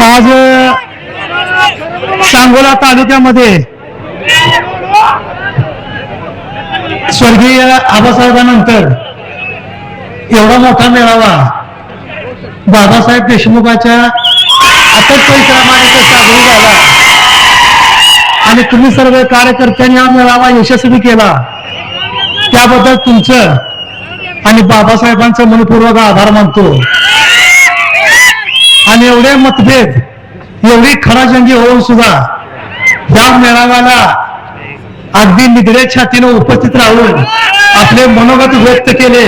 आज सांगोला तालुक्यामध्ये स्वर्गीय आबासाहेबांनंतर एवढा मोठा मेळावा बाबासाहेब देशमुखाच्या अटक परिश्रमाने तो साजरी झाला. आणि तुम्ही सर्व कार्यकर्त्यांनी हा मेळावा यशस्वी केला. त्याबद्दल तुमचं आणि बाबासाहेबांचं मनपूर्वक आभार मानतो. आणि एवढे मतभेद एवढी खडाजंगी होऊन सुद्धा या मेळाव्याला अगदी निगडे छातीनं उपस्थित राहून आपले मनोगत व्यक्त केले.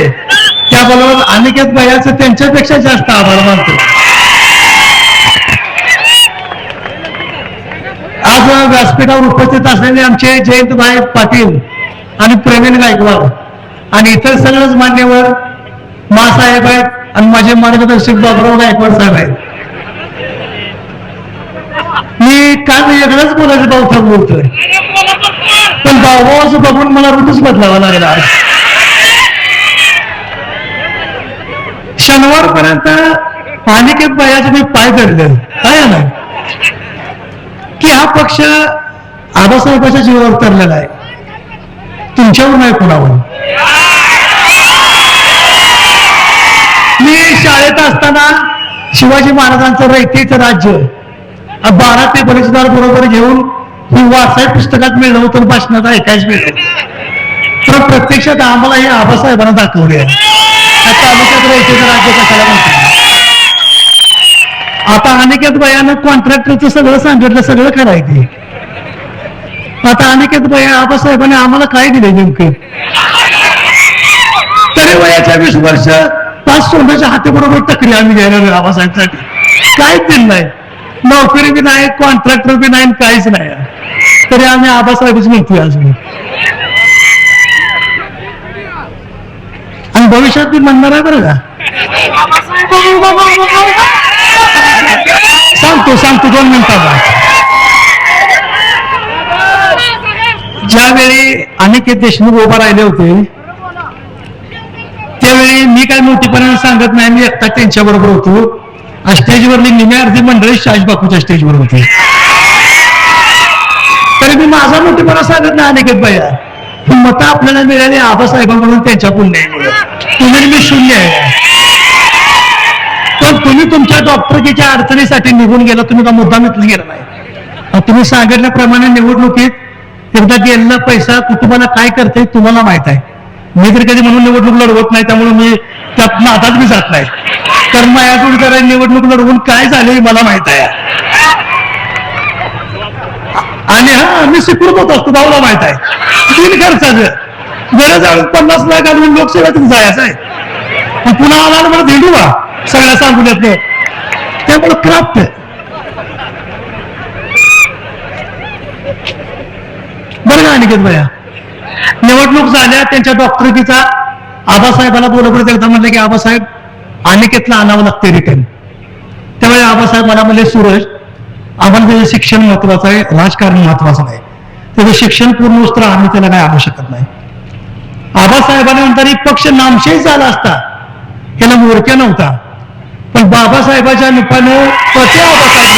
त्याबरोबर अनिकेत भैयाचं त्यांच्यापेक्षा जास्त आभार मानतो. आज व्यासपीठावर उपस्थित असलेले आमचे जयंतभाई पाटील आणि प्रवीण गायकवाड आणि इतर सगळेच मान्यवर माझे मार्गदर्शक बाबराव गायकवाड साहेब आहेत. मी काय म्हणजे वेगळंच बोलायचं भाऊ बोलतोय पण भाऊ बघून मला ऋतूच बदलावा लागला आज. शनिवार पर्यंत बायाचे मी पाय धरले. काय ना की हा पक्ष आबासाहेबाच्या जीवावर उतरलेला आहे. तुमच्यावर नाही कोणावर. मी शाळेत असताना शिवाजी महाराजांचं रयतेचं राज्य बारा ते बरेचदार बरोबर घेऊन ही वाचाय पुस्तकात मिळलं होतं भाषणात ऐकायच मिळतं. तर प्रत्यक्षात आम्हाला हे आबासाहेबांना दाखवले आता तालुक्यात रयतेचं राज्य कशाला म्हणतात? आता अनिकेत भयानं कॉन्ट्रॅक्टरचं सगळं सांगितलं सगळं खरं आहे आता अनिकेत भया आबासाहेबांनी आम्हाला काय दिले नेमके? तरी वयाच्या वीस वर्ष पाच सोन्याच्या हातीबरोबर टकरी आम्ही घ्यायला बाबासाहेबसाठी काहीच दिलं नाही. नोकरी बी नाही कॉन्ट्रॅक्टर बी नाही काहीच नाही. तरी आम्ही आबासाहेबच म्हणतोय आज. आणि भविष्यात बी म्हणणार आहे बरं का? सांगतो सांगतो दोन मिनिटाला ज्यावेळी अनेक देशमुख उभा राहिले होते त्यावेळी मी काय मोठीपणाने सांगत नाही मी एकटा त्यांच्या बरोबर होतो. स्टेजवरली निम्या अर्धी मंडळी शाज बापूच्या स्टेजवर होती. तरी मी माझा मोठेपणा सांगत नाही अनिकेत भैया. मतं आपल्याला मिळाली आबासाहेबांकडून त्यांच्या पुण्यामुळे. तुम्ही मी शून्य आहे. पण तुम्ही तुमच्या डॉक्टरकीच्या अडचणीसाठी निघून गेला तुम्ही का मुद्दा इथलं गेला नाही? तुम्ही सांगितल्याप्रमाणे निवडणुकीत एकदा गेलेला पैसा कुटुंबाला काय करते तुम्हाला माहीत आहे. मी तर कधी म्हणून निवडणूक लढवत नाही त्यामुळे मी त्यात नादात मी जात नाही. तर माया जोडीदारांनी निवडणूक लढवून काय झाले मला माहीत आहे. आणि हा मी स्वीकृत होत असतो भाऊला माहीत आहे. तीन खर्चाचं. गरज पन्नास लाख आणून लोकसेवेतून जायचं आहे. पुन्हा आला मला भेटू वा सगळ्या सांगून येत त्यामुळे क्राफ्ट बरं का अनिकेत भैया? निवडणूक झाल्या त्यांच्या डॉक्टरकीचा आबासाहेबाला बोलवलं त्यांना म्हणलं की आबासाहेब अनिकेतला आणावं लागते रिटर्न त्यामुळे आबासाहेब मला म्हणले सूरज आम्हाला त्याचं शिक्षण महत्वाचं आहे राजकारण महत्वाचं नाही. त्याचं शिक्षण पूर्ण तर आम्ही त्याला काय आणू शकत नाही. आबासाहेबांनी नंतर पक्ष नामशेष झाला असता. याला मोरक्या नव्हता. पण बाबासाहेबाच्या निपानं पते आबासाहेब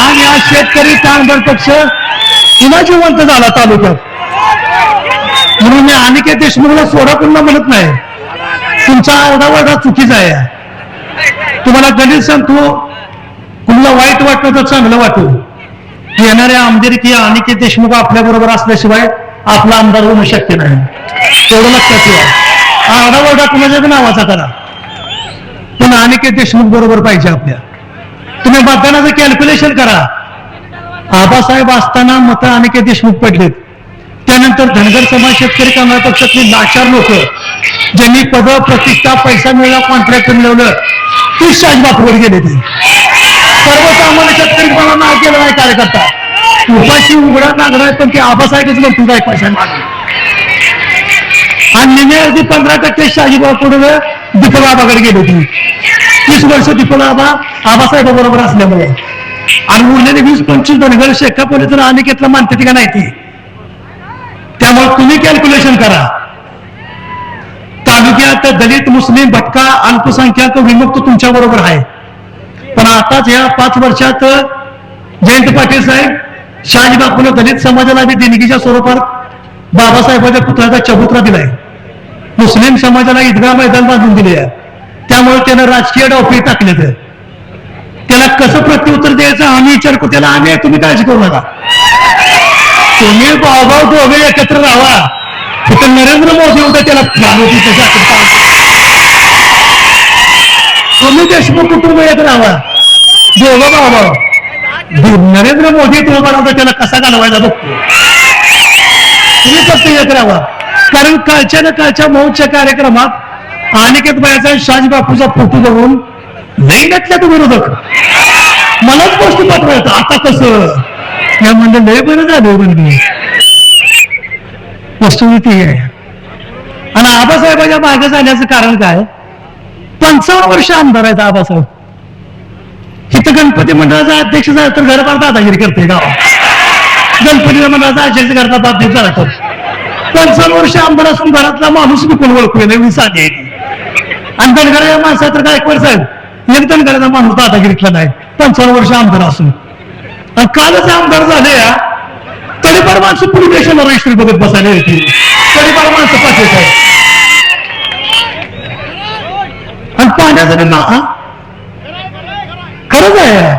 आणि आज शेतकरी कामगार पक्ष पुन्हा जिवंत झाला तालुक्यात म्हणून मी अनिकेत देशमुखला सोडा पुन्हा म्हणत नाही. तुमचा आरडाओरडा चुकीचा आहे. तुम्हाला गणित सांगतो कुणाला वाईट वाटलं तर चांगलं वाटू येणाऱ्या आमदारी की अनिकेत देशमुख आपल्या बरोबर असल्याशिवाय आपला आमदार होणं शक्य नाही. तेवढं लक्षात ठेवा. आरडाओरडा कुणाच्या नावाचा करा. पण अनिकेत देशमुख बरोबर पाहिजे आपल्या. तुम्ही मतदानाचं कॅल्क्युलेशन करा. आबासाहेब असताना मतं अनेके देशमुख पडलेत. त्यानंतर धनगर समाज शेतकरी कामगार पक्षातली लाचार लोक ज्यांनी पद प्रतिष्ठा पैसा मिळवला कॉन्ट्रॅक्ट मिळवलं ती शाजबापूवर गेले ते. सर्वसामान्य शेतकरी मला नाव केलं नाही कार्यकर्ता. उपाशी उघडा लागणार पण ते आबासाहेबच म्हणतो काय पैसा मागणार आणि निम्या अगदी पंधरा टक्के शाजीबाबा पुढे दीपबाबाकडे गेले होती. तीस वर्ष दीपबाबा आबासाहेबा बरोबर असल्यामुळे. आणि उरलेले वीस पंचवीस धनगर शेका पोलीस तर अनिकेतला मानते का नाही ती? त्यामुळे तुम्ही कॅल्क्युलेशन करा. तालुक्यात दलित मुस्लिम भटका अल्पसंख्याक विमुक्त तुमच्या बरोबर आहे. पण आताच या पाच वर्षात जयंत पाटील साहेब शहाजी बापून दलित समाजाला देणगीच्या स्वरूपात बाबासाहेबांच्या पुतळ्याचा चबुत्रा दिलाय. मुस्लिम समाजाला ईदगाह मैदान बांधून दिले आहे त्यामुळे त्यानं राजकीय डावफी टाकले तर त्याला कसं प्रत्युत्तर द्यायचं? आम्ही विचार करू. त्याला आम्ही तुम्ही काळजी करू नका. तुम्ही भाऊभाऊ दोघे एकत्र राहा. तिथं नरेंद्र मोदी उद्या त्याला घालवतील तुम्ही देशमुख कुटुंब येत राहा. दोघं भाऊभाऊ नरेंद्र मोदी तो होता त्याला कसा घालवायचा बघतो. तुम्ही फक्त येत राहा. कारण कालच्या ना कालच्या मौच्या कार्यक्रमात अनिकेत बायाचा शाजी बापूचा फोटो बघून लई नटल्यात विरोधक. मलाच गोष्ट पाठवायचं. आता कसं? या म्हणजे लय बरं झालं म्हणजे वस्तुस्थिती आहे. आणि आबासाहेबाच्या मागे जाण्याचं कारण काय? पंचावन्न वर्ष आमदार आहेत आबासाहेब. इथं गणपती मंडळाचा अध्यक्ष झाला तर घरपार दादागिरी करते गाव. गणपती मंडळाचा अध्यक्ष करता अध्यक्ष झाला तर पंचावन्न वर्ष आमदार असून घरातला माणूस विकून ओळखू नवीन एवढी साधी आहे. आणि गणघराच्या माणसा तर काय कर साहेब? एक करायचा माणूस दादागिरीतला नाही. पंचावन्न वर्ष आमदार असून. आणि कालच आमदार झाले या तरी पण माणसं पुढे देशाला रजिस्ट्री बघत बसायला येतील. तरी पण माणसं पाठवत आहे आणि पाण्याचं ना हा? खरंच आहे.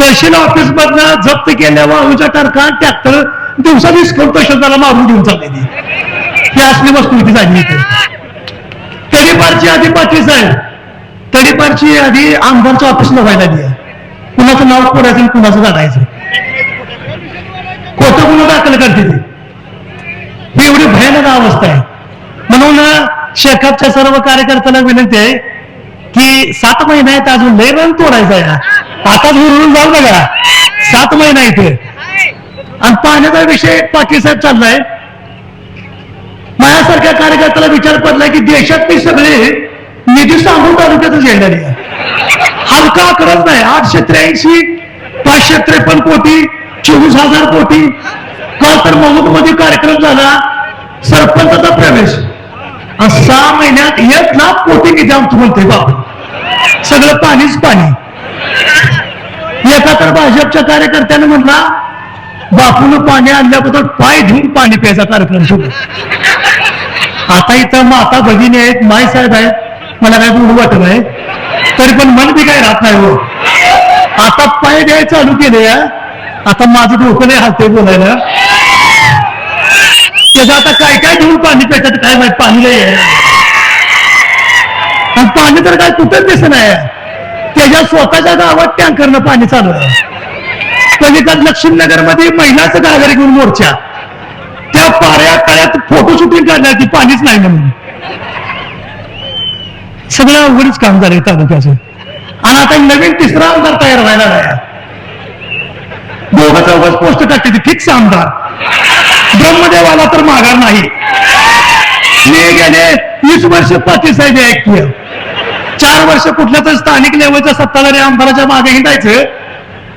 तहसील ऑफिस मधनं जप्त केल्या वाळूच्या टरका ट्रॅक्टर दिवसा डिस्काउंट तहसीलदाराला मारून घेऊन चालले ती. ही असली वस्तू इथे झाली इथे. तडीपारची आधी पाटील साहेब. तडीपारची आधी आमदारच्या ऑफिसला व्हायला दिली कुणाचं नाव पडायचं कुणाचं काढायचं खोटं गुन्हा दाखल करते ती? ही एवढी भयानक अवस्था आहे. म्हणून शेकापच्या सर्व कार्यकर्त्याला विनंती आहे की सात महिने आहेत अजून लय रन तोडायचा आहे आताच उरून जाऊ बघा सात महिना इथे आणि पाण्याचा विषय पाटील साहेब चाललाय. माझ्यासारख्या कार्यकर्त्याला विचार पडलाय की देशातली सगळे निधी सांगून तालुक्याचा झेंडा लिहा हलका आकडाच नाही. आठशे त्र्याऐंशी पाचशे त्रेपन्न कोटी चोवीस हजार कोटी. काल तर महमूदमध्ये कार्यक्रम झाला. सरपंचाचा प्रवेश. सहा महिन्यात एक लाख कोटी निधी आमचं बोलते बाप. सगळं पाणीच पाणी. एका तर भाजपच्या कार्यकर्त्याने म्हटला बापून पाणी आणल्याबद्दल पाय धुवून पाणी प्यायचा कार्यक्रम सुरू. आता इथं माता भगिनी आहेत माय साहेब आहेत. मला काय बोलू वाटत नाही. तरी पण मन बी काय राहत नाही हो. आता पाय द्याय चालू केले आता माझं डोकं नाही हालते बोलायला. त्याचं आता काय काय घेऊन पाणी प्यायचं काय माहीत पाणी नाही आहे. आणि पाणी तर काय कुठंच दिसत नाही. त्याच्या स्वतःच्या गावात टँकरनं पाणी चालू आहे. पलीकडे लक्ष्मीनगरमध्ये महिलाचं गागारी घेऊन मोर्चा. त्या पाऱ्या काळ्यात फोटो शूटिंग करण्यात पाणीच नाही म्हणून. सगळं अवघडच काम झालंय तालुक्याचं आणि आता नवीन तिसरा आमदार तयार व्हायला नाही दोघं चौघच पोस्ट टाकते ती फिक्स आमदार. ब्रह्मदेवाला तर माघार नाही. मी गेले वीस वर्ष पाटील साहेब ऐकतोय चार वर्ष कुठल्या तर स्थानिक लेवलच्या सत्ताधारी आमदाराच्या मागे हिंडायचं.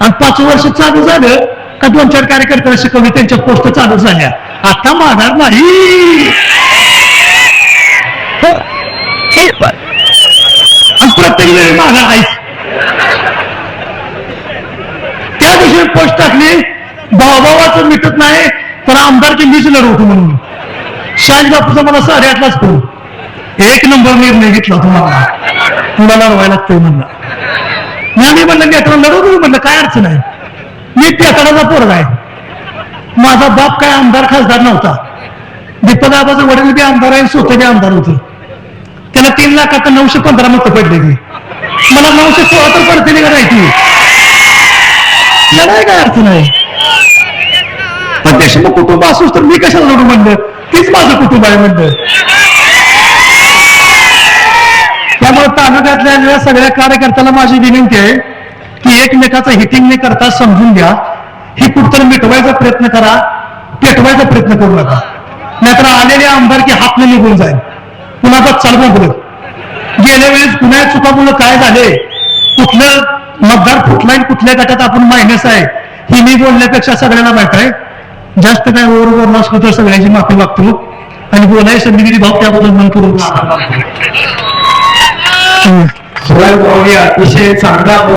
आणि पाच वर्ष चालू झालं का दोन चार कार्यकर्त्याला शिकवले त्यांच्या पोस्ट चालू झाल्या. आता माघार नाही. हो. माझा पण. त्या दिवशी पोस्ट टाकली भावाभावाचं मिटत नाही तर आमदारची मीच लढवतो म्हणून. शाही बापूचा मला साडेआठलाच करू. एक नंबर निर्णय घेतला तुम्हाला तुला लढवायला लागतंय म्हणला. मी म्हणलं म्हणलं आता लढवतो म्हणलं काय अडचण आहे? मी पेटाडाचा पोरगा आहे. माझा बाप काय आमदार खासदार नव्हता. दीपक वडील बी आमदार आहे स्वतः बी आमदार होतं. त्याला तीन लाखात नऊशे पंधरा मत पडले की मला नऊशे सोळा तर पडते करायची लढाय काय अर्थ नाही. पण देशमुख कुटुंब असूच तर मी कशाला लढू म्हणलं? तीच माझं कुटुंब आहे म्हणलं. त्यामुळे तालुक्यातल्या सगळ्या कार्यकर्त्याला माझी विनंती आहे की एकमेकाचं हिटिंग न करता समजून घ्या. ही कुठतरी मिटवायचा प्रयत्न करा पेटवायचा प्रयत्न करू नका. नाहीतर आलेले आमदार की हातनं निघून जाईल. कुणाचा चालवा बोलत गेल्या वेळेस पुन्हा चुकामुळे काय झाले? कुठलं मतदार कुठला कुठल्या गटात आपण मायनस आहे? ही मी बोलण्यापेक्षा सगळ्यांना माहीत आहे. जास्त काय ओवर बोलणं असलं तर सगळ्यांची माफी मागतो. आणि बोलाय संधी दिली भाऊ त्याबद्दल मन करून. अतिशय चांगला